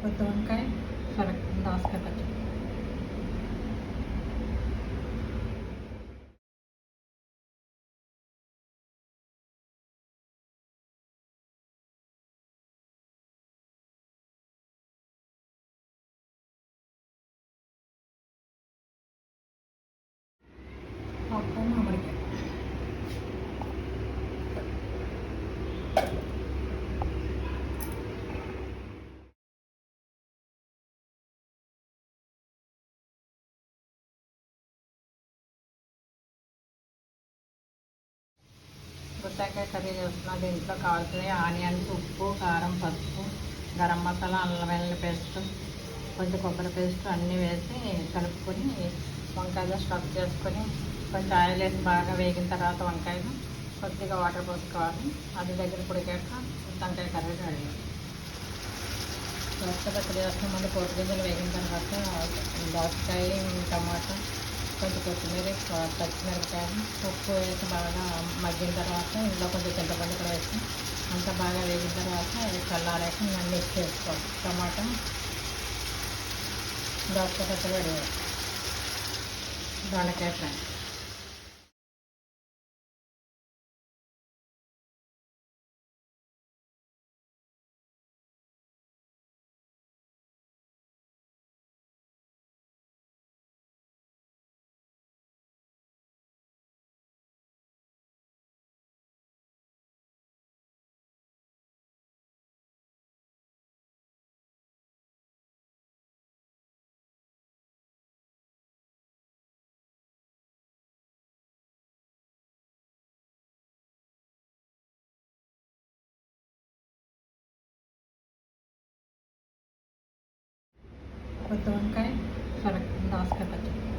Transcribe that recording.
pertemuan kain sarak das kata Thank you. గుత్తాకాయ curry చేస్తున్నా దీంట్లో కావాల్సినవి ఆనియన్స్ ఉప్పు కారం పసుపు గరం మసాలా అల్లం వెల్లుల్లి పేస్ట్ కొంచెం కొబ్బరి పేస్ట్ అన్నీ వేసి కలుపుకొని వంకాయలు స్టఫ్ చేసుకొని కొంచెం ఆయిల్ వేసి బాగా వేగిన తర్వాత వంకాయలు కొద్దిగా వాటర్ పోసుకోవాలి. అది దగ్గర పొడిగాక వంకాయ కర్రీ రెడీ. దోసకాయ కర్రీ చేస్తున్న ముందు పోటు గింజలు వేగిన తర్వాత దోసకాయ టమాటా కొంచెం కొత్తిమీర పచ్చిమిరపకాయలు ఉప్పు వేసి బాగా మగ్గిన తర్వాత ఇందులో కొంచెం చింతపండు కూడా వేసి అంతా బాగా వేగిన తర్వాత అది చల్లారాక ఇంకా మిక్స్ చేసుకోవాలి. టమాటా దోసకాయ పచ్చడి దొండకాయ ఫ్రై. व दोन फरक अंदाज करता